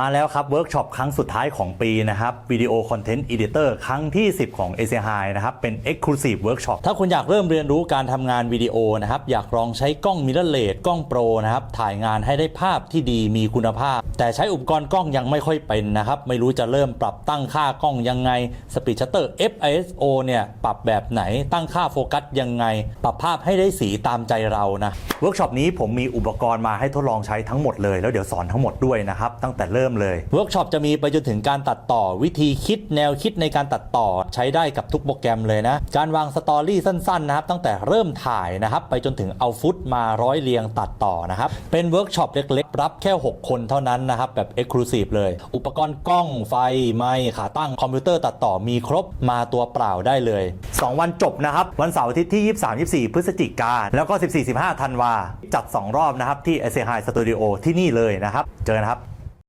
มาแล้วครับเวิร์กช็อปครั้งสุดท้ายของปีนะครับวิดีโอคอนเทนต์อีดิเตอร์ครั้งที่ 10 ของ a c h i นะครับ เป็น Exclusive Workshop ถ้าคุณอยากเริ่มเรียนรู้การทำงานวิดีโอนะครับ อยากลองใช้กล้อง mirrorless กล้องโปรนะครับ ถ่ายงานให้ได้ภาพที่ดีมีคุณภาพ แต่ใช้อุปกรณ์กล้องยังไม่ค่อยเป็นนะครับ ไม่รู้จะเริ่มปรับตั้งค่ากล้องยังไง Speed Shutter FISO เนี่ยปรับแบบไหนตั้งค่าโฟกัสยังไง ปรับภาพให้ได้สีตามใจเรานะเวิร์กช็อปนี้ผมมีอุปกรณ์มาให้ทดลองใช้ทั้งหมดเลยแล้วเดี๋ยวสอนทั้งหมดด้วยนะครับตั้งแต่เริ่มเลยเวิร์กช็อปจะมีไปจนถึงการตัดต่อวิธีคิดแนวคิดในการตัดต่อใช้ได้กับทุกโปรแกรมเลยนะ การวางสตอรี่สั้นๆนะครับตั้งแต่เริ่มถ่ายนะครับไปจนถึงเอาฟุตมาร้อยเรียงตัดต่อนะครับเป็นเวิร์กช็อปเล็กๆ รับแค่ 6 คนเท่านั้นนะครับแบบ Exclusive เลย อุปกรณ์กล้องไฟไมค์ขาตั้งคอมพิวเตอร์ตัดต่อมีครบมาตัวเปล่าได้เลย 2 วันจบนะครับวันเสาร์อาทิตย์ที่ 23 24 พฤศจิกายนแล้วก็ 14 15ธันวาจัด 2 รอบนะครับที่ s อ h i Studio ที่นี่เลยนะครับ เจอกันครับ